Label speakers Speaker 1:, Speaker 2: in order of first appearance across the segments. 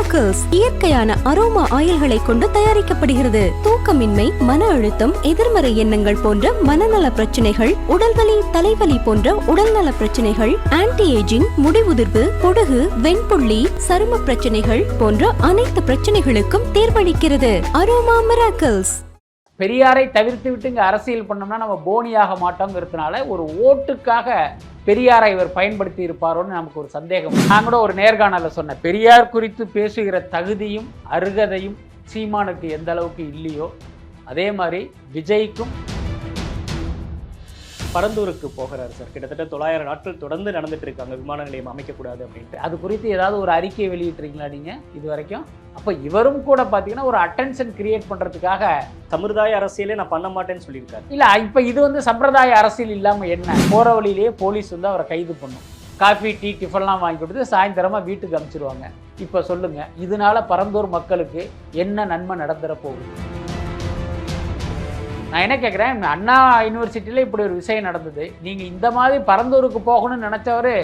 Speaker 1: Miracles இயற்கையான aroma ஆயில்களை கொண்டு தயாரிக்கப்படுகிறது. தூக்கமின்மை மன அழுத்தம் எதிர்மறை எண்ணங்கள் போன்ற மனநல பிரச்சனைகள் உடல்வலி தலைவலி போன்ற உடல்நல பிரச்சனைகள் ஆன்டி ஏஜிங் முடிவுதிர்வு பொடுகு வெண்புள்ளி சரும பிரச்சனைகள் போன்ற அனைத்து பிரச்சனைகளுக்கும் தீர்வளிக்கிறது. அரோமா மிராக்கிள்ஸ்
Speaker 2: பெரியாரை தவிர்த்து விட்டு இங்கே அரசியல் பண்ணோம்னா நம்ம போனியாக மாட்டோங்கிறதுனால ஒரு ஓட்டுக்காக பெரியாரை இவர் பயன்படுத்தி இருப்பாரோன்னு நமக்கு ஒரு சந்தேகம். நான் கூட ஒரு நேர்காணலில் சொன்னேன். பெரியார் குறித்து பேசுகிற தகுதியும் அருகதையும் சீமானுக்கு எந்த அளவுக்கு இல்லையோ அதே மாதிரி விஜய்க்கும்
Speaker 3: பரந்தூருக்கு போகிறாரு சார். கிட்டத்தட்ட தொள்ளாயிரம் நாட்கள் தொடர்ந்து நடந்துட்டு இருக்காங்க விமான நிலையம் அமைக்கக்கூடாது அப்படின்ட்டு.
Speaker 2: அது குறித்து ஏதாவது ஒரு அறிக்கையை வெளியிட்டிருக்கீங்களா நீங்கள் இது வரைக்கும் அப்போ இவரும் கூட பார்த்தீங்கன்னா ஒரு அட்டென்ஷன் கிரியேட் பண்ணுறதுக்காக
Speaker 3: சமுதாய அரசியலே நான் பண்ண மாட்டேன்னு சொல்லியிருக்காரு.
Speaker 2: இல்லை இப்போ இது வந்து சம்பிரதாய அரசியல் இல்லாமல் என்ன? போகிற வழியிலேயே போலீஸ் வந்து அவரை கைது பண்ணும். காஃபி டீ டிஃபன்லாம் வாங்கி கொடுத்து சாயந்தரமாக வீட்டுக்கு அனுப்பிச்சிருவாங்க இப்போ சொல்லுங்கள் இதனால பரந்தூர் மக்களுக்கு என்ன நன்மை நடந்துற போகுது? நான் என்ன கேட்குறேன் அண்ணா யூனிவர்சிட்டியில் இப்படி ஒரு விஷயம் நடந்தது. நீங்கள் இந்த மாதிரி பரந்தூருக்கு போகணும்னு நினச்சவர்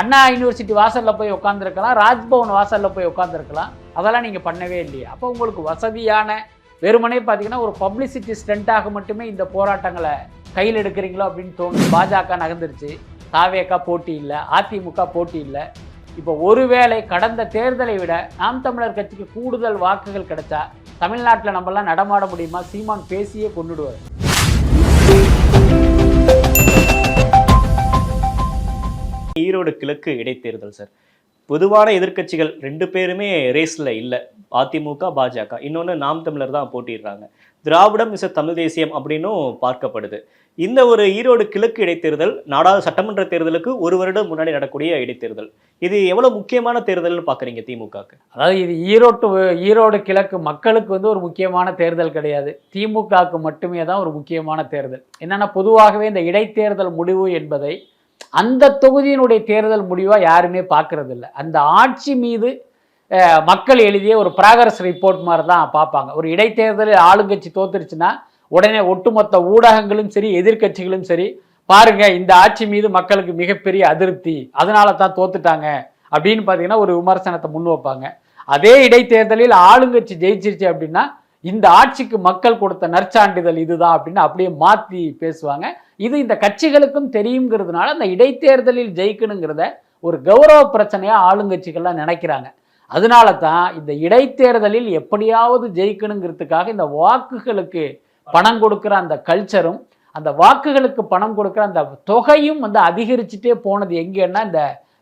Speaker 2: அண்ணா யூனிவர்சிட்டி வாசலில் போய் உட்காந்துருக்கலாம் ராஜ்பவன் வாசலில் போய் உட்காந்துருக்கலாம் அதெல்லாம் நீங்கள் பண்ணவே இல்லையா. அப்போ உங்களுக்கு வசதியான வெறுமனே பார்த்தீங்கன்னா ஒரு பப்ளிசிட்டி ஸ்டண்ட்டாக மட்டுமே இந்த போராட்டங்களை கையில் எடுக்கிறீங்களோ அப்படின்னு தோணுது. பாஜக நகர்ந்துருச்சு. தாவேக்கா போட்டி இல்லை அதிமுக போட்டி இல்லை. இப்போ ஒருவேளை கடந்த தேர்தலை விட நாம் தமிழர் கட்சிக்கு கூடுதல் வாக்குகள் கிடைச்சா தமிழ்நாட்டில் நம்மலாம் நடமாட முடியுமா? சீமான் பேசியே கொண்டுடுவார்
Speaker 3: ஈரோடு கிழக்கு இடைத்தேர்தல் சார். பொதுவான எதிர்க்கட்சிகள் ரெண்டு பேருமே ரேஸில் இல்லை. அதிமுக பாஜக. இன்னொன்று நாம் தமிழர் தான் போட்டிடுறாங்க திராவிடம் இஸ் தமிழ் தேசியம் அப்படின்னும் பார்க்கப்படுது. இந்த ஒரு ஈரோடு கிழக்கு இடைத்தேர்தல் நாடாளு சட்டமன்ற தேர்தலுக்கு ஒரு வருடம் முன்னாடி நடக்கூடிய இடைத்தேர்தல். இது எவ்வளவு முக்கியமான தேர்தல்னு பாக்குறீங்க திமுகக்கு
Speaker 2: அதாவது இது ஈரோட்டு ஈரோடு கிழக்கு மக்களுக்கு வந்து ஒரு முக்கியமான தேர்தல் கிடையாது. திமுகவுக்கு மட்டுமே தான் ஒரு முக்கியமான தேர்தல். என்னன்னா பொதுவாகவே இந்த இடைத்தேர்தல் முடிவு என்பதை அந்த தொகுதியினுடைய தேர்தல் முடிவாக யாருமே பார்க்கறதில்ல. அந்த ஆட்சி மீது மக்கள் எழுதிய ஒரு ப்ராகரஸ் ரிப்போர்ட் மாதிரி தான் பார்ப்பாங்க. ஒரு இடைத்தேர்தலில் ஆளுங்கட்சி தோத்துருச்சுன்னா உடனே ஒட்டுமொத்த ஊடகங்களும் சரி எதிர்க்கட்சிகளும் சரி பாருங்க இந்த ஆட்சி மீது மக்களுக்கு மிகப்பெரிய அதிருப்தி. அதனால தான் தோத்துட்டாங்க. அப்படின்னு பார்த்தீங்கன்னா ஒரு விமர்சனத்தை முன் வைப்பாங்க. அதே இடைத்தேர்தலில் ஆளுங்கட்சி ஜெயிச்சிருச்சு அப்படின்னா இந்த ஆட்சிக்கு மக்கள் கொடுத்த நற்சான்றிதழ் இதுதான் அப்படின்னு அப்படியே மாற்றி பேசுவாங்க. இது இந்த கட்சிகளுக்கும் தெரியுங்கிறதுனால அந்த இடைத்தேர்தலில் ஜெயிக்கணுங்கிறத ஒரு கௌரவ பிரச்சனையாக ஆளுங்கட்சிகள்லாம் நினைக்கிறாங்க. அதனால தான் இந்த இடைத்தேர்தலில் எப்படியாவது ஜெயிக்கணுங்கிறதுக்காக இந்த வாக்குகளுக்கு பணம் கொடுக்குற அந்த கல்ச்சரும் அந்த வாக்குகளுக்கு பணம் கொடுக்குற அந்த தொகையும் வந்து அதிகரிச்சுட்டே போனது எங்கேன்னா இந்த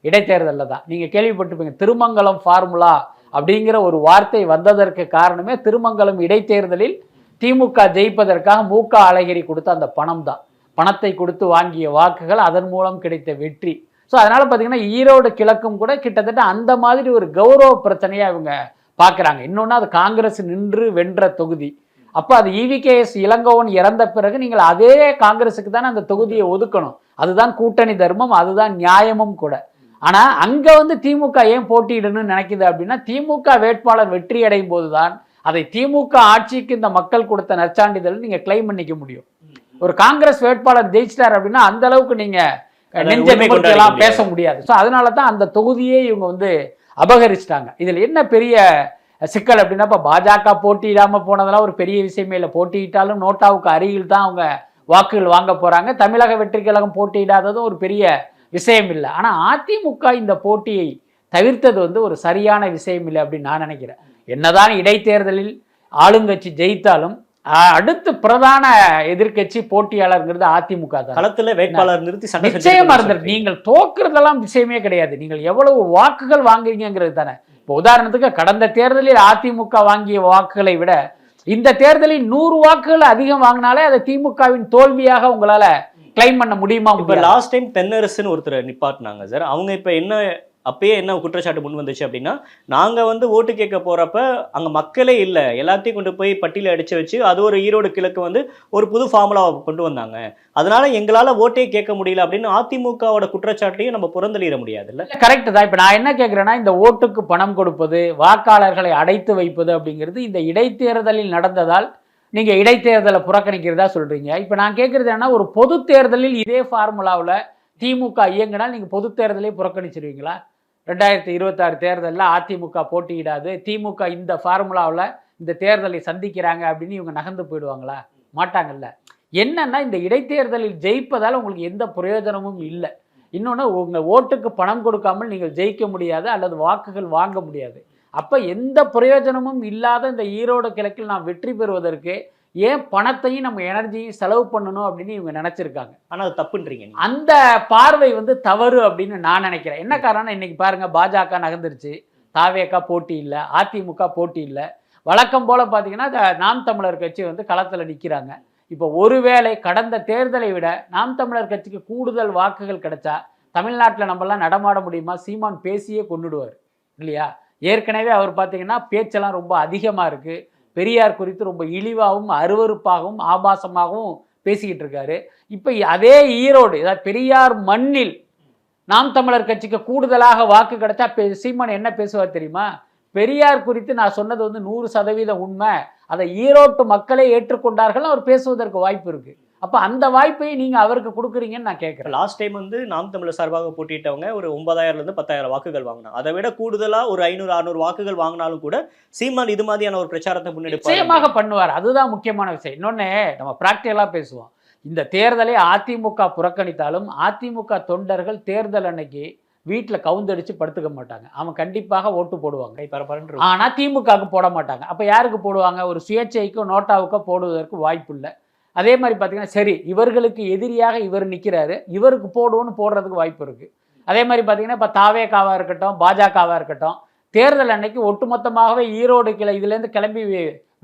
Speaker 2: இடைத்தேர்தலில் தான். நீங்கள் கேள்விப்பட்டிருப்பீங்க திருமங்கலம் ஃபார்முலா அப்படிங்கிற ஒரு வார்த்தை வந்ததற்கு காரணமே திருமங்கலம் இடைத்தேர்தலில் திமுக ஜெயிப்பதற்காக மூக்க அழகிரி கொடுத்த அந்த பணம் தான். பணத்தை கொடுத்து வாங்கிய வாக்குகள் அதன் மூலம் கிடைத்த வெற்றி. ஸோ அதனால் பார்த்தீங்கன்னா ஈரோடு கிழக்கும் கூட கிட்டத்தட்ட அந்த மாதிரி ஒரு கௌரவ பிரச்சனையை இவங்க பார்க்குறாங்க இன்னொன்று அது காங்கிரஸ் நின்று வென்ற தொகுதி. அப்போ அது இவிகேஎஸ் இளங்கோவன் இறந்த பிறகு நீங்கள் அதே காங்கிரஸுக்கு தானே அந்த தொகுதியை ஒதுக்கணும். அதுதான் கூட்டணி தர்மம் அதுதான் நியாயமும் கூட. ஆனால் அங்கே வந்து திமுக ஏன் போட்டியிடணும்னு நினைக்குது அப்படின்னா திமுக வேட்பாளர் வெற்றி அடையும் போதுதான் அதை திமுக ஆட்சிக்கு இந்த மக்கள் கொடுத்த நற்சான்றிதழ் நீங்கள் கிளைம் பண்ணிக்க முடியும். ஒரு காங்கிரஸ் வேட்பாளர் ஜெயிச்சிட்டார் அப்படின்னா அந்த அளவுக்கு நீங்க
Speaker 3: அதை
Speaker 2: நெஞ்ச
Speaker 3: உரிமை
Speaker 2: நிமிர்த்தி
Speaker 3: கொண்டாட
Speaker 2: எல்லாம்
Speaker 3: முடியாது.
Speaker 2: பேச முடியாது. ஸோ அதனால தான் அந்த தொகுதியே இவங்க வந்து அபகரிச்சிட்டாங்க. இதுல என்ன பெரிய சிக்கல் அப்படின்னா இப்போ பாஜக போட்டியிடாம போனதெல்லாம் ஒரு பெரிய விஷயமே இல்லை. போட்டியிட்டாலும் நோட்டாவுக்கு அருகில் தான் அவங்க வாக்குகள் வாங்க போறாங்க. தமிழக வெற்றி கழகம் போட்டியிடாததும் ஒரு பெரிய விஷயம் இல்லை. ஆனா அதிமுக இந்த போட்டியை தவிர்த்தது வந்து ஒரு சரியான விஷயம் இல்லை அப்படின்னு நான் நினைக்கிறேன். என்னதான் இடைத்தேர்தலில் ஆளுங்கட்சி ஜெயித்தாலும் அடுத்து பிரதான எதிர்க்கட்சி போட்டியாளர்ங்கிறது அதிமுக தான்.
Speaker 3: களத்துல வேட்பாளர் நிறுத்தி
Speaker 2: நிச்சயமா இருந்தது. நீங்கள் தோக்குறதெல்லாம் விஷயமே கிடையாது. நீங்கள் எவ்வளவு வாக்குகள் வாங்குறீங்கிறது தானே. இப்போ உதாரணத்துக்கு கடந்த தேர்தலில் அதிமுக வாங்கிய வாக்குகளை விட இந்த தேர்தலில் நூறு வாக்குகள் அதிகம் வாங்கினாலே அதை திமுகவின் தோல்வியாக உங்களால கிளைம் பண்ண முடியுமா
Speaker 3: இப்ப? லாஸ்ட் டைம் தென்னரசுன்னு ஒருத்தர் நிப்பாட்டினாங்க சார் அவங்க இப்ப என்ன அப்பயே என்ன குற்றச்சாட்டு முன் வந்துச்சு அப்படின்னா நாங்கள் வந்து ஓட்டு கேட்க போகிறப்ப அங்கே மக்களே இல்லை. எல்லாத்தையும் கொண்டு போய் பட்டியல அடித்து வச்சு அது ஒரு ஈரோடு கிழக்கு வந்து ஒரு புது ஃபார்முலாவை கொண்டு வந்தாங்க. அதனால எங்களால் ஓட்டே கேட்க முடியல அப்படின்னு அதிமுகவோட குற்றச்சாட்டையும் நம்ம புறந்தளிட முடியாதுல்ல?
Speaker 2: கரெக்ட் தான். இப்போ நான் என்ன கேட்குறேன்னா இந்த ஓட்டுக்கு பணம் கொடுப்பது வாக்காளர்களை அடைத்து வைப்பது அப்படிங்கிறது இந்த இடைத்தேர்தலில் நடந்ததால் நீங்கள் இடைத்தேர்தலை புறக்கணிக்கிறதா சொல்கிறீங்க இப்போ நான் கேட்குறது என்னன்னா ஒரு பொது தேர்தலில் இதே ஃபார்முலாவில் திமுக இயங்கினால் நீங்கள் பொது தேர்தலே புறக்கணிச்சிருவீங்களா? ரெண்டாயிரத்தி இருபத்தாறு தேர்தலில் அதிமுக போட்டியிடாது. திமுக இந்த ஃபார்முலாவில் இந்த தேர்தலை சந்திக்கிறாங்க அப்படின்னு இவங்க நகர்ந்து போயிடுவாங்களா? மாட்டாங்கல்ல. என்னன்னா இந்த இடைத்தேர்தலில் ஜெயிப்பதால் உங்களுக்கு எந்த பிரயோஜனமும் இல்லை. இன்னொன்று உங்கள் ஓட்டுக்கு பணம் கொடுக்காமல் நீங்கள் ஜெயிக்க முடியாது அல்லது வாக்குகள் வாங்க முடியாது. அப்போ எந்த பிரயோஜனமும் இல்லாத இந்த ஈரோடு கிழக்கில் நாம் வெற்றி பெறுவதற்கு ஏன் பணத்தையும் நம்ம எனர்ஜியும் செலவு பண்ணணும் அப்படின்னு இவங்க நினச்சிருக்காங்க.
Speaker 3: ஆனா அது தப்புன்றீங்க.
Speaker 2: அந்த பார்வை வந்து தவறு அப்படின்னு நான் நினைக்கிறேன். என்ன காரணம் இன்னைக்கு பாருங்க பாஜக நகர்ந்துருச்சு. தாவேக்கா போட்டி இல்லை அதிமுக போட்டி இல்லை. வழக்கம் போல பார்த்தீங்கன்னா நாம் தமிழர் கட்சி வந்து களத்தில் நிற்கிறாங்க இப்போ ஒருவேளை கடந்த தேர்தலை விட நாம் தமிழர் கட்சிக்கு கூடுதல் வாக்குகள் கிடைச்சா தமிழ்நாட்டில் நம்மலாம் நடமாட முடியுமா? சீமான் பேசியே கொண்டுடுவார். இல்லையா? ஏற்கனவே அவர் பார்த்தீங்கன்னா பேச்செல்லாம் ரொம்ப அதிகமாக இருக்குது பெரியார் குறித்து ரொம்ப இழிவாகவும் அருவருப்பாகவும் ஆபாசமாகவும் பேசிக்கிட்டு இருக்காரு. இப்போ அதே ஈரோடு ஏதாவது பெரியார் மண்ணில் நாம் தமிழர் கட்சிக்கு கூடுதலாக வாக்கு கிடைச்சா சீமான் என்ன பேசுவார் தெரியுமா? பெரியார் குறித்து நான் சொன்னது வந்து நூறு சதவீதம் உண்மை. அதை ஈரோட்டு மக்களே ஏற்றுக்கொண்டார்கள் அவர் பேசுவதற்கு வாய்ப்பு இருக்குது அப்போ அந்த வாய்ப்பை நீங்க அவருக்கு கொடுக்குறீங்கன்னு நான் கேட்குறேன்
Speaker 3: லாஸ்ட் டைம் வந்து நாம் தமிழர் சார்பாக போட்டியிட்டவங்க ஒரு ஒன்பதாயிரம்ல இருந்து பத்தாயிரம் வாக்குகள் வாங்கினாங்க. அதை விட கூடுதலா ஒரு ஐநூறு அறுநூறு வாக்குகள் வாங்கினாலும் கூட சீமான் இது மாதிரியான ஒரு பிரச்சாரத்தை முன்னெடுப்பாரு.
Speaker 2: நிச்சயமாக பண்ணுவார். அதுதான் முக்கியமான விஷயம். இன்னொன்னு நம்ம ப்ராக்டிக்கலாக பேசுவோம். இந்த தேர்தலை அதிமுக புறக்கணித்தாலும் அதிமுக தொண்டர்கள் தேர்தல் அன்னைக்கு வீட்டில் கவுந்தடிச்சு படுத்துக்க மாட்டாங்க. அவன் கண்டிப்பாக ஓட்டு போடுவாங்க.
Speaker 3: கை பரபரன்னு
Speaker 2: ஆனா திமுகவுக்கு போட மாட்டாங்க. அப்ப யாருக்கு போடுவாங்க? ஒரு சுயேட்சைக்கோ நோட்டாவுக்கோ போடுவதற்கு வாய்ப்பு இல்லை. அதே மாதிரி பார்த்தீங்கன்னா சரி இவர்களுக்கு எதிரியாக இவர் நிற்கிறாரு இவருக்கு போடுவோன்னு போடுறதுக்கு வாய்ப்பு இருக்குது அதே மாதிரி பார்த்தீங்கன்னா இப்போ தாவேகாவாக இருக்கட்டும் பாஜகவாக இருக்கட்டும் தேர்தல் அன்னைக்கு ஒட்டுமொத்தமாகவே ஈரோடு கிளை இதுலேருந்து கிளம்பி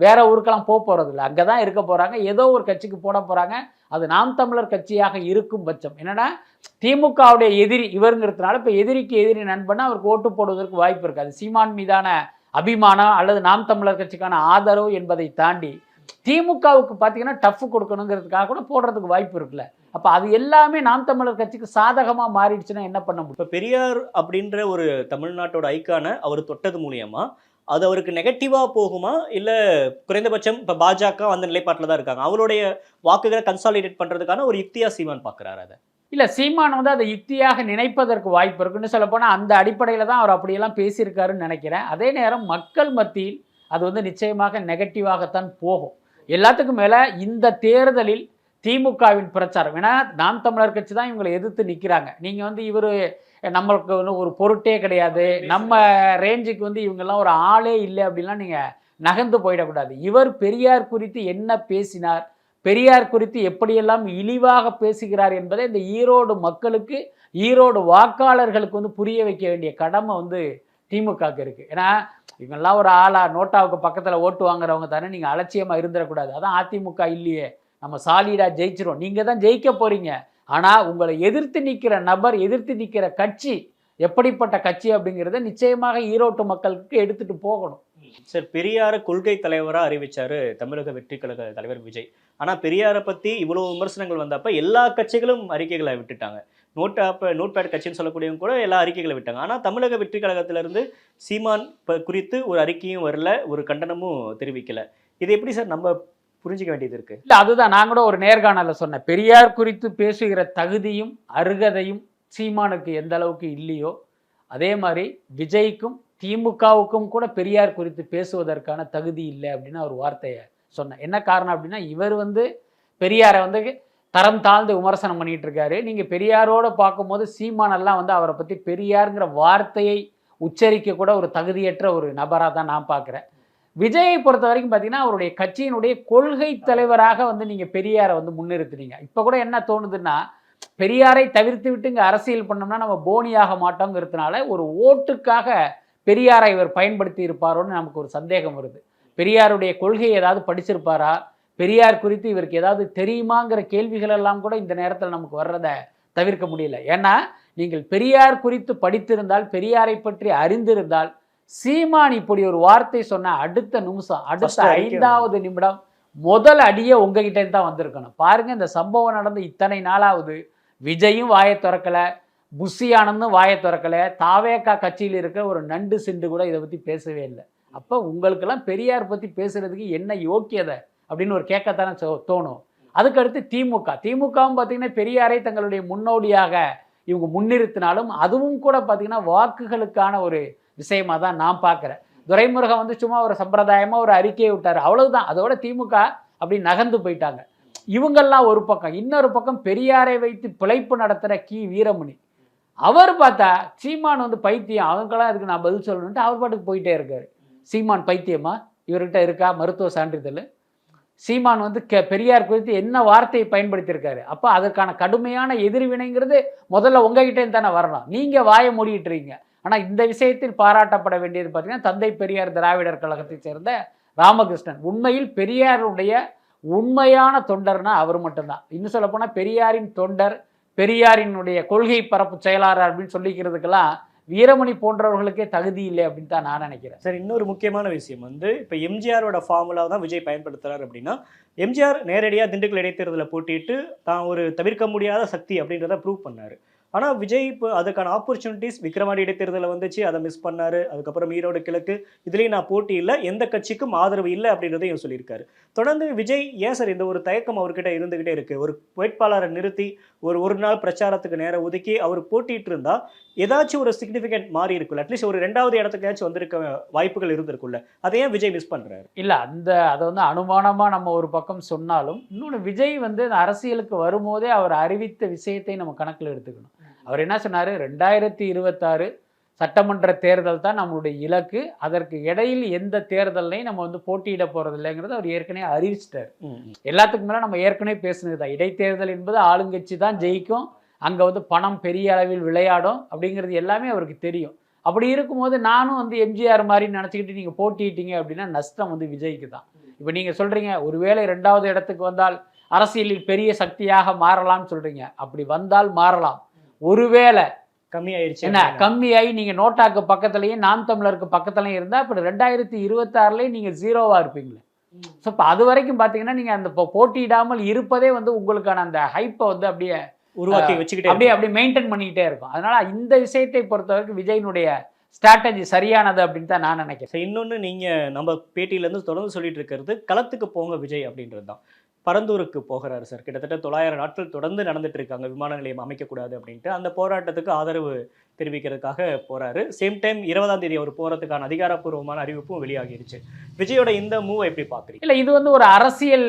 Speaker 2: வேற ஊருக்கெல்லாம் போக போகிறது இல்லை. அங்கே தான் இருக்க போகிறாங்க ஏதோ ஒரு கட்சிக்கு போட போகிறாங்க அது நாம் தமிழர் கட்சியாக இருக்கும் பட்சம். என்னன்னா திமுகவுடைய எதிரி இவருங்கிறதுனால இப்போ எதிரிக்கு எதிரி நண்பனா அவருக்கு ஓட்டு போடுவதற்கு வாய்ப்பு இருக்காது அது சீமான் மீதான அபிமானம் அல்லது நாம் தமிழர் கட்சிக்கான ஆதரவு என்பதை தாண்டி திமுகவுக்கு பார்த்தீங்கன்னா டஃப் கொடுக்கணுங்கிறதுக்காக கூட போடுறதுக்கு வாய்ப்பு இருக்குல்ல. அப்போ அது எல்லாமே நாம் தமிழர் கட்சிக்கு சாதகமாக மாறிடுச்சுன்னா என்ன பண்ண முடியும்?
Speaker 3: இப்ப பெரியார் அப்படின்ற ஒரு தமிழ்நாட்டோட ஐக்கான அவர் தொட்டது மூலியமா அது அவருக்கு நெகட்டிவா போகுமா? இல்ல குறைந்தபட்சம் இப்ப பாஜக அந்த நிலைப்பாட்டில் தான் இருக்காங்க. அவருடைய வாக்குகளை கன்சாலிடேட் பண்றதுக்கான ஒரு யுக்தியா சீமான் பாக்குறாரு அதை.
Speaker 2: இல்லை சீமான் வந்து அதை யுக்தியாக நினைப்பதற்கு வாய்ப்பு இருக்குன்னு சொல்லப்போனால் அந்த அடிப்படையில் தான் அவர் அப்படியெல்லாம் பேசியிருக்காருன்னு நினைக்கிறேன். அதே நேரம் மக்கள் மத்தியில் அது வந்து நிச்சயமாக நெகட்டிவாகத்தான் போகும். எல்லாத்துக்கும் மேலே இந்த தேர்தலில் திமுகவின் பிரச்சாரம். ஏன்னா நாம் தமிழர் கட்சி தான் இவங்களை எதிர்த்து நிற்கிறாங்க நீங்கள் வந்து இவர் நம்மளுக்கு வந்து ஒரு பொருட்டே கிடையாது. நம்ம ரேஞ்சுக்கு வந்து இவங்கெல்லாம் ஒரு ஆளே இல்லை அப்படின்லாம் நீங்கள் நகர்ந்து போயிடக்கூடாது. இவர் பெரியார் குறித்து என்ன பேசினார்? பெரியார் குறித்து எப்படியெல்லாம் இழிவாக பேசுகிறார் என்பதை இந்த ஈரோடு மக்களுக்கு ஈரோடு வாக்காளர்களுக்கு வந்து புரிய வைக்க வேண்டிய கடமை வந்து திமுகவுக்கு இருக்குது ஏன்னா இவங்கெல்லாம் ஒரு ஆளா நோட்டாவுக்கு பக்கத்தில் ஓட்டு வாங்குறவங்க தானே நீங்கள் அலட்சியமாக இருந்துடக்கூடாது. அதான் அதிமுக இல்லையே. நம்ம சாலிடாக ஜெயிச்சிரும் நீங்கள் தான் ஜெயிக்க போகிறீங்க ஆனால் உங்களை எதிர்த்து நிற்கிற நபர் எதிர்த்து நிற்கிற கட்சி எப்படிப்பட்ட கட்சி அப்படிங்கிறத நிச்சயமாக ஈரோட்டு மக்களுக்கு எடுத்துகிட்டு போகணும்.
Speaker 3: சார் பெரியார கொள்கை தலைவராக அறிவிச்சாரு தமிழக வெற்றி கழக தலைவர் விஜய். ஆனால் பெரியாரை பற்றி இவ்வளோ விமர்சனங்கள் வந்தப்போ எல்லா கட்சிகளும் அறிக்கைகளை விட்டுட்டாங்க. நோட் ஆப் நோட் பேட் கட்சின்னு சொல்லக்கூடியவங்க கூட எல்லா அறிக்கைகளை விட்டாங்க. ஆனால் தமிழக வெற்றி கழகத்திலிருந்து சீமான் இப்போ குறித்து ஒரு அறிக்கையும் வரல ஒரு கண்டனமும் தெரிவிக்கல. இது எப்படி சார் நம்ம புரிஞ்சுக்க வேண்டியது இருக்கு?
Speaker 2: இல்லை அதுதான். நான் கூட ஒரு நேர்காணலில் சொன்னேன். பெரியார் குறித்து பேசுகிற தகுதியும் அருகதையும் சீமானுக்கு எந்த அளவுக்கு இல்லையோ அதே மாதிரி விஜய்க்கும் திமுகவுக்கும் கூட பெரியார் குறித்து பேசுவதற்கான தகுதி இல்லை அப்படின்னு ஒரு வார்த்தையை சொன்னேன் என்ன காரணம் அப்படின்னா இவர் வந்து பெரியாரை வந்து தரம் தாழ்ந்து விமர்சனம் பண்ணிட்டு இருக்காரு நீங்க பெரியாரோட பார்க்கும்போது சீமானெல்லாம் வந்து அவரை பத்தி பெரியாருங்கிற வார்த்தையை உச்சரிக்க கூட ஒரு தகுதியற்ற ஒரு நபராக தான் நான் பார்க்குறேன். விஜயை பொறுத்த வரைக்கும் பார்த்தீங்கன்னா அவருடைய கட்சியினுடைய கொள்கை தலைவராக வந்து நீங்கள் பெரியாரை வந்து முன்னிறுத்துனீங்க. இப்போ கூட என்ன தோணுதுன்னா பெரியாரை தவிர்த்து விட்டு இங்கே அரசியல் பண்ணோம்னா நம்ம போனியாக மாட்டோங்கிறதுனால ஒரு ஓட்டுக்காக பெரியாரை இவர் பயன்படுத்தி இருப்பாரோன்னு நமக்கு ஒரு சந்தேகம் வருது. பெரியாருடைய கொள்கை ஏதாவது படிச்சிருப்பாரா? பெரியார் குறித்து இவருக்கு ஏதாவது தெரியுமாங்கிற கேள்விகள் எல்லாம் கூட இந்த நேரத்தில் நமக்கு வர்றதை தவிர்க்க முடியல. ஏன்னா நீங்கள் பெரியார் குறித்து படித்திருந்தால் பெரியாரை பற்றி அறிந்திருந்தால் சீமான் இப்படி ஒரு வார்த்தை சொன்ன அடுத்த நிமிஷம் அடுத்த ஐந்தாவது நிமிடம் முதல் அடியே உங்ககிட்ட தான் வந்திருக்கணும். பாருங்க இந்த சம்பவம் நடந்து இத்தனை நாளாவது. விஜயும் வாயை திறக்கல புஷி ஆனந்தும் வாயை திறக்கல தாவேக்கா கட்சியில் இருக்கிற ஒரு நண்டு சிண்டு கூட இதை பத்தி பேசவே இல்லை. அப்போ உங்களுக்கெல்லாம் பெரியார் பத்தி பேசுறதுக்கு என்ன யோக்கியதை? அப்படின்னு ஒரு கேட்கத்தானே தோணும். அதுக்கடுத்து திமுக. திமுகவும் பார்த்தீங்கன்னா பெரியாரை தங்களுடைய முன்னோடியாக இவங்க முன்னிறுத்தினாலும் அதுவும் கூட பார்த்தீங்கன்னா வாக்குகளுக்கான ஒரு விஷயமாக தான் நான் பார்க்குறேன். துரைமுருகன் வந்து சும்மா ஒரு சம்பிரதாயமாக ஒரு அறிக்கையை விட்டார். அவ்வளவுதான். அதோட திமுக அப்படி நகர்ந்து போயிட்டாங்க. இவங்கெல்லாம் ஒரு பக்கம். இன்னொரு பக்கம் பெரியாரை வைத்து பிழைப்பு நடத்துகிற கி. வீரமணி. அவர் பார்த்தா சீமான் வந்து பைத்தியம். அவங்களாம் இதுக்கு நான் பதில் சொல்லணுன்ட்டு அவர் பாட்டுக்கு போயிட்டே இருக்காரு. சீமான் பைத்தியமா? இவர்கிட்ட இருக்கா? மருத்துவ சான்றிதழ்? சீமான் வந்து கெ பெரியார் குறித்து என்ன வார்த்தையை பயன்படுத்தியிருக்காரு? அப்போ அதற்கான கடுமையான எதிர்வினைங்கிறது முதல்ல உங்ககிட்டே தானே வரணும். நீங்கள் வாயை மூடிட்டு இருக்கீங்க ஆனால் இந்த விஷயத்தில் பாராட்டப்பட வேண்டியது பார்த்தீங்கன்னா தந்தை பெரியார் திராவிடர் கழகத்தைச் சேர்ந்த ராமகிருஷ்ணன். உண்மையில் பெரியாருடைய உண்மையான தொண்டர்னா அவர் மட்டும்தான். இன்னும் சொல்லப்போனால் பெரியாரின் தொண்டர் பெரியாரினுடைய கொள்கை பரப்பு செயலாளர் அப்படின்னு சொல்லிக்கிறதுக்கெல்லாம் வீரமணி போன்றவர்களுக்கே தகுதி இல்லை அப்படின்னு தான் நான் நினைக்கிறேன்.
Speaker 3: சார் இன்னொரு முக்கியமான விஷயம் வந்து இப்போ எம்ஜிஆரோட ஃபார்முலா தான் விஜய் பயன்படுத்துறாரு அப்படின்னா எம்ஜிஆர் நேரடியாக திண்டுக்கல் இடைத்தேர்தலில் போட்டிட்டு தான் ஒரு தவிர்க்க முடியாத சக்தி அப்படின்றத ப்ரூவ் பண்ணார். ஆனால் விஜய் இப்போ அதுக்கான ஆப்பர்ச்சுனிட்டிஸ் விக்ரவாண்டி இடைத்தேர்தலில் வந்துச்சு அதை மிஸ் பண்ணாரு. அதுக்கப்புறம் ஈரோடு கிழக்கு இதுலேயும் நான் போட்டி இல்லை எந்த கட்சிக்கும் ஆதரவு இல்லை அப்படின்றதையும் சொல்லியிருக்காரு. தொடர்ந்து விஜய் ஏன் சார் இந்த ஒரு தயக்கம் அவர்கிட்ட இருந்துகிட்டே இருக்குது ஒரு வேட்பாளரை நிறுத்தி ஒரு ஒரு நாள் பிரச்சாரத்துக்கு நேரம் ஒதுக்கி அவர் போட்டிட்டு இருந்தால் ஏதாச்சும் ஒரு சிக்னிஃபிகண்ட் மாறி இருக்குல்ல அட்லீஸ்ட் ஒரு ரெண்டாவது இடத்துக்காச்சும் வந்திருக்க வாய்ப்புகள் இருந்திருக்குல்ல அதை ஏன் விஜய் மிஸ் பண்றாரு.
Speaker 2: இல்லை அந்த அதை வந்து அனுமானமாக நம்ம ஒரு பக்கம் சொன்னாலும் இன்னொன்று விஜய் வந்து அரசியலுக்கு வரும்போதே அவர் அறிவித்த விஷயத்தை நம்ம கணக்கில் எடுத்துக்கணும். அவர் என்ன சொன்னார்? ரெண்டாயிரத்தி இருபத்தாறு சட்டமன்ற தேர்தல் தான் நம்மளுடைய இலக்கு. அதற்கு இடையில் எந்த தேர்தலையும் நம்ம வந்து போட்டியிட போகிறது இல்லைங்கிறத அவர் ஏற்கனவே அறிவிச்சிட்டார். எல்லாத்துக்கும் மேலே நம்ம ஏற்கனவே பேசுனது தான் இடைத்தேர்தல் என்பது ஆளுங்கட்சி தான் ஜெயிக்கும். அங்கே வந்து பணம் பெரிய அளவில் விளையாடும் அப்படிங்கிறது எல்லாமே அவருக்கு தெரியும். அப்படி இருக்கும்போது நானும் வந்து எம்ஜிஆர் மாதிரி நினச்சிக்கிட்டு நீங்கள் போட்டியிட்டீங்க அப்படின்னா நஷ்டம் வந்து விஜய்க்கு தான் இப்போ நீங்கள் சொல்கிறீங்க ஒருவேளை ரெண்டாவது இடத்துக்கு வந்தால் அரசியலில் பெரிய சக்தியாக மாறலாம்னு சொல்கிறீங்க அப்படி வந்தால் மாறலாம். ஒருவேளை
Speaker 3: கம்மியாயிருச்சு
Speaker 2: என்ன கம்மியாகி நீங்கள் நோட்டாக்கு பக்கத்துலேயும் நாம் தமிழருக்கு பக்கத்துலையும் இருந்தால் இப்போ ரெண்டாயிரத்தி இருபத்தாறுலேயும் நீங்கள் ஜீரோவாக இருப்பீங்களே ஸோ இப்போ அது வரைக்கும் பார்த்தீங்கன்னா நீங்கள் அந்த இப்போ போட்டியிடாமல் இருப்பதே வந்து உங்களுக்கான அந்த ஹைப்பை வந்து அப்படியே
Speaker 3: உருவாக்கி வச்சுக்கிட்டே
Speaker 2: அப்படியே அப்படியே மெயின்டைன் பண்ணிக்கிட்டே இருக்கும். அதனால இந்த விஷயத்தை பொறுத்த வரைக்கும் விஜயினுடைய ஸ்ட்ராட்டஜி சரியானது அப்படின்னு தான் நான் நினைக்கிறேன்.
Speaker 3: சரி, இன்னொன்னு நீங்க நம்ம பேட்டியிலேருந்து தொடர்ந்து சொல்லிட்டு இருக்கிறது களத்துக்கு போங்க விஜய் அப்படின்றது தான். பரந்தூருக்கு போகிறாரு சார். கிட்டத்தட்ட தொள்ளாயிரம் நாட்கள் தொடர்ந்து நடந்துட்டு இருக்காங்க. விமான நிலையம் அமைக்கக்கூடாது அப்படின்ட்டு அந்த போராட்டத்துக்கு ஆதரவு தெரிவிக்கிறதுக்காக போறாரு. சேம் டைம் இருபதாம் தேதி அவர் போறதுக்கான அதிகாரப்பூர்வமான அறிவிப்பும் வெளியாகிருச்சு. விஜயோட இந்த மூவை எப்படி பாக்குறீங்க?
Speaker 2: இல்லை இது வந்து ஒரு அரசியல்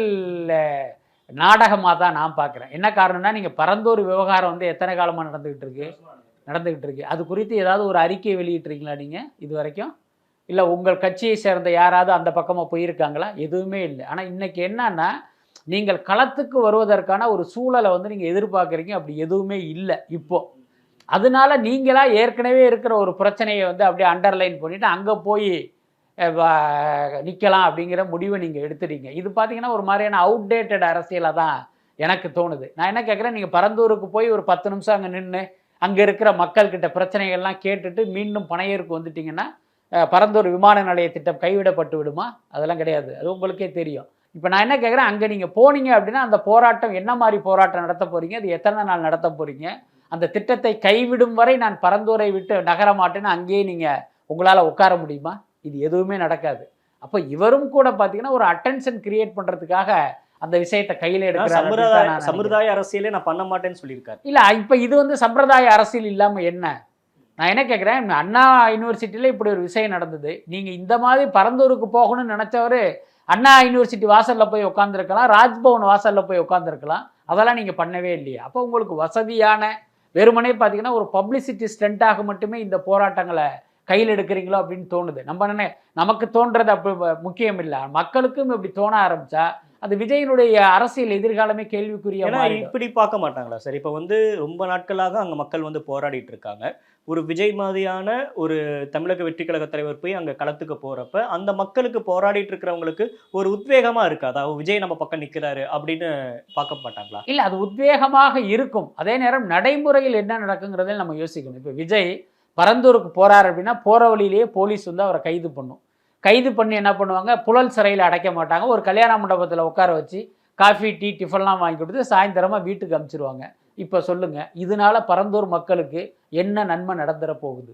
Speaker 2: நாடகமாக தான் நான் பார்க்குறேன். என்ன காரணம்னா நீங்கள் பரந்தூர் விவகாரம் வந்து எத்தனை காலமாக நடந்துக்கிட்டு இருக்கு? நடந்துக்கிட்டு இருக்கு. அது குறித்து ஏதாவது ஒரு அறிக்கை வெளியிட்டிருக்கீங்களா நீங்கள் இது வரைக்கும் இல்லை உங்கள் கட்சியை சேர்ந்த யாராவது அந்த பக்கமாக போயிருக்காங்களா? எதுவுமே இல்லை. ஆனால் இன்றைக்கி என்னன்னா நீங்கள் களத்துக்கு வருவதற்கான ஒரு சூழலை வந்து நீங்கள் எதிர்பார்க்குறீங்க. அப்படி எதுவுமே இல்லை இப்போது அதனால நீங்களாக ஏற்கனவே இருக்கிற ஒரு பிரச்சனையை வந்து அப்படியே அண்டர்லைன் பண்ணிவிட்டு அங்கே போய் நிற்கலாம் அப்படிங்கிற முடிவை நீங்கள் எடுத்துட்டீங்க. இது பார்த்தீங்கன்னா ஒரு மாதிரியான அவுடேட்டட் அரசியலாக தான் எனக்கு தோணுது. நான் என்ன கேட்குறேன் நீங்கள் பரந்தூருக்கு போய் ஒரு பத்து நிமிஷம் அங்கே நின்று அங்கே இருக்கிற மக்கள்கிட்ட பிரச்சனைகள்லாம் கேட்டுட்டு மீண்டும் பனையூருக்கு வந்துட்டிங்கன்னா பரந்தூர் விமான நிலைய திட்டம் கைவிடப்பட்டு விடுமா? அதெல்லாம் கிடையாது. அது உங்களுக்கே தெரியும். இப்போ நான் என்ன கேட்குறேன் அங்கே நீங்கள் போனீங்க அப்படின்னா அந்த போராட்டம் என்ன மாதிரி போராட்டம் நடத்த போகிறீங்க அது எத்தனை நாள் நடத்த போகிறீங்க அந்த திட்டத்தை கைவிடும் வரை நான் பரந்தூரை விட்டு நகர மாட்டேன்னு அங்கேயே நீங்கள் உங்களால் உட்கார முடியுமா? இது எதுவுமே நடக்காது. அப்போ இவரும் கூட பார்த்தீங்கன்னா ஒரு அட்டென்ஷன் கிரியேட் பண்ணுறதுக்காக அந்த விஷயத்தை கையில் எடுக்கிறார்.
Speaker 3: சம்பிரதாய அரசியலே நான் பண்ண மாட்டேன்னு சொல்லியிருக்காரு.
Speaker 2: இல்லை இப்போ இது வந்து சம்பிரதாய அரசியல் இல்லாமல் என்ன? நான் என்ன கேட்குறேன் அண்ணா யூனிவர்சிட்டியில் இப்படி ஒரு விஷயம் நடந்தது. நீங்கள் இந்த மாதிரி பரந்தூருக்கு போகணும்னு நினச்சவர் அண்ணா யூனிவர்சிட்டி வாசலில் போய் உட்காந்துருக்கலாம் ராஜ்பவன் வாசலில் போய் உட்காந்துருக்கலாம் அதெல்லாம் நீங்கள் பண்ணவே இல்லையா. அப்போ உங்களுக்கு வசதியான வெறுமனே பார்த்தீங்கன்னா ஒரு பப்ளிசிட்டி ஸ்டண்ட்டாக மட்டுமே இந்த போராட்டங்களை கையில் எடுக்கிறீங்களோ அப்படின்னு தோணுது. நம்ம என்ன நமக்கு தோன்றது அப்படி முக்கியம் இல்லை மக்களுக்கும் இப்படி தோண ஆரம்பிச்சா அது விஜயனுடைய அரசியல் எதிர்காலமே கேள்விக்குரிய.
Speaker 3: இப்படி பார்க்க மாட்டாங்களா சார்? இப்போ வந்து ரொம்ப நாட்களாக அங்க மக்கள் வந்து போராடிட்டு இருக்காங்க. ஒரு விஜய் மாதிரியான ஒரு தமிழக வெற்றி கழக தலைவர் போய் அங்க களத்துக்கு போறப்ப அந்த மக்களுக்கு போராடிட்டு இருக்கிறவங்களுக்கு ஒரு உத்வேகமா இருக்காதா விஜய் நம்ம பக்கம் நிக்கிறாரு அப்படின்னு பார்க்க மாட்டாங்களா?
Speaker 2: இல்லை அது உத்வேகமாக இருக்கும். அதே நேரம் நடைமுறையில் என்ன நடக்குங்கிறதை நம்ம யோசிக்கணும். இப்போ விஜய் பரந்தூருக்கு போகிறார் அப்படின்னா போகிற வழியிலேயே போலீஸ் வந்து அவரை கைது பண்ணும். கைது பண்ணி என்ன பண்ணுவாங்க? புழல் சிறையில் அடைக்க மாட்டாங்க. ஒரு கல்யாண மண்டபத்தில் உட்கார வச்சு காஃபி டீ டிஃபன்லாம் வாங்கி கொடுத்து சாயந்தரமாக வீட்டுக்கு அமுச்சிருவாங்க. இப்போ சொல்லுங்கள் இதனால பரந்தூர் மக்களுக்கு என்ன நன்மை நடந்துட போகுது?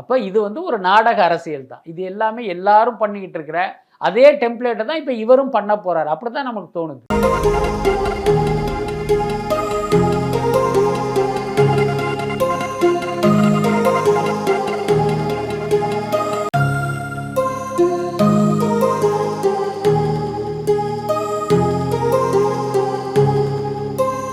Speaker 2: அப்போ இது வந்து ஒரு நாடக அரசியல் தான். இது எல்லாமே எல்லாரும் பண்ணிக்கிட்டு இருக்கிற அதே டெம்ப்ளேட்டை தான் இப்போ இவரும் பண்ண போகிறார் அப்படி தான் நமக்கு தோணுது.